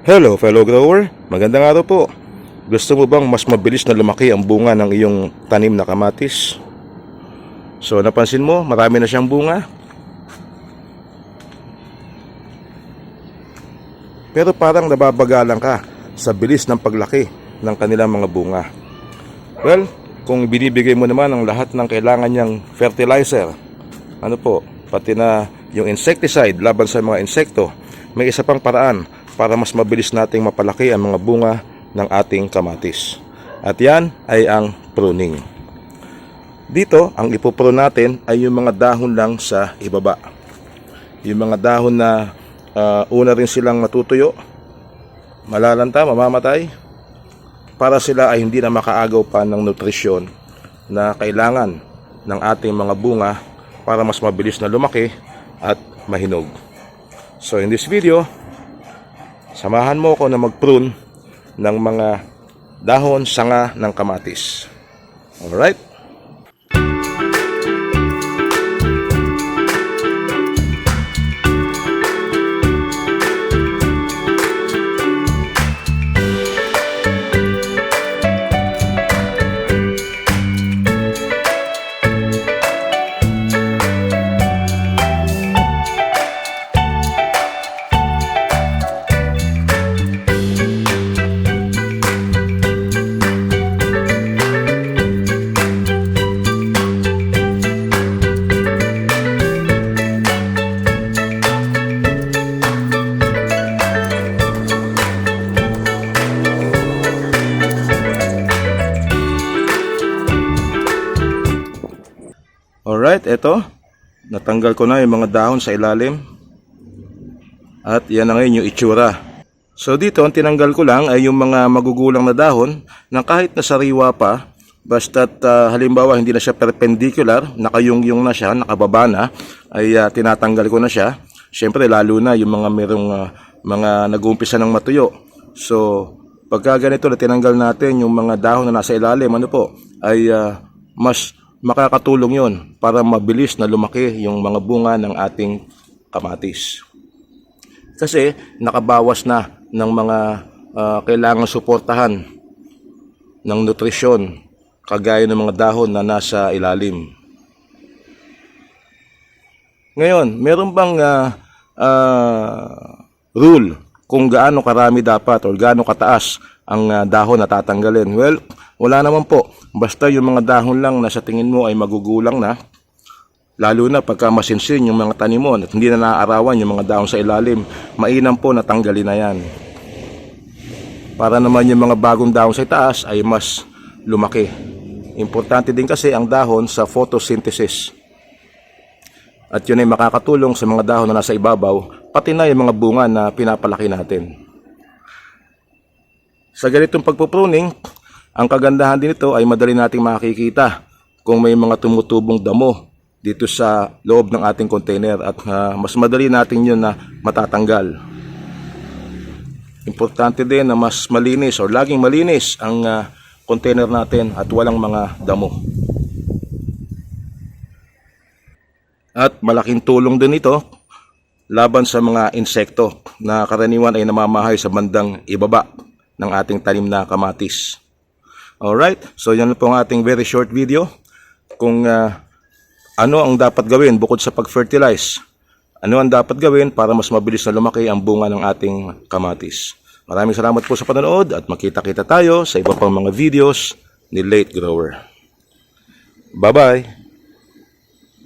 Hello fellow grower, magandang araw po. Gusto mo bang mas mabilis na lumaki ang bunga ng iyong tanim na kamatis? So napansin mo, marami na siyang bunga. Pero parang nababagalan ka sa bilis ng paglaki ng kanilang mga bunga. Well, kung binibigay mo naman ang lahat ng kailangan niyang fertilizer, ano po, pati na yung insecticide laban sa mga insekto, may isa pang paraan para mas mabilis nating mapalaki ang mga bunga ng ating kamatis. At yan ay ang pruning. Dito, ang ipupro natin ay yung mga dahon lang sa ibaba. Yung mga dahon na ah, una rin silang matutuyo, malalanta, mamamatay, para sila ay hindi na makaagaw pa ng nutrisyon na kailangan ng ating mga bunga para mas mabilis na lumaki at mahinog. So in this video, samahan mo ako na mag-prune ng mga dahon sanga ng kamatis. Alright? Alright, eto. Natanggal ko na yung mga dahon sa ilalim. At yan na ngayon yung itsura. So dito, ang tinanggal ko lang ay yung mga magugulang na dahon na kahit na sariwa pa, basta't ah, halimbawa hindi na siya perpendicular, nakayungyong na siya, nakababa na, ay ah, tinatanggal ko na siya. Siyempre, lalo na yung mga merong ah, mga nag-uumpisa ng matuyo. So, pagka ganito na tinanggal natin yung mga dahon na nasa ilalim, ano po, ay ah, mas makakatulong yon para mabilis na lumaki yung mga bunga ng ating kamatis. Kasi nakabawas na ng mga ah, kailangang suportahan ng nutrisyon kagaya ng mga dahon na nasa ilalim. Ngayon, meron bang ah, ah, rule kung gaano karami dapat o gaano kataas ang ah, dahon na tatanggalin? Well, wala naman po. Basta yung mga dahon lang na sa tingin mo ay magugulang na, lalo na pagka masinsin yung mga tanim mo at hindi na naaarawan yung mga dahon sa ilalim, mainam po na tanggalin na yan. Para naman yung mga bagong dahon sa itaas ay mas lumaki. Importante din kasi ang dahon sa photosynthesis. At yun ay makakatulong sa mga dahon na nasa ibabaw, pati na yung mga bunga na pinapalaki natin. Sa ganitong pagpupruning, ang kagandahan din ito ay madali nating makikita kung may mga tumutubong damo dito sa loob ng ating container at ah, mas madali natin yun na matatanggal. Importante din na mas malinis o laging malinis ang ah, container natin at walang mga damo. At malaking tulong din ito laban sa mga insekto na karaniwan ay namamahay sa bandang ibaba ng ating tanim na kamatis. Alright, so yan po ang ating very short video kung ah, ano ang dapat gawin bukod sa pag-fertilize. Ano ang dapat gawin para mas mabilis na lumaki ang bunga ng ating kamatis. Maraming salamat po sa panonood at makita-kita tayo sa iba pang mga videos ni Late Grower. Bye-bye!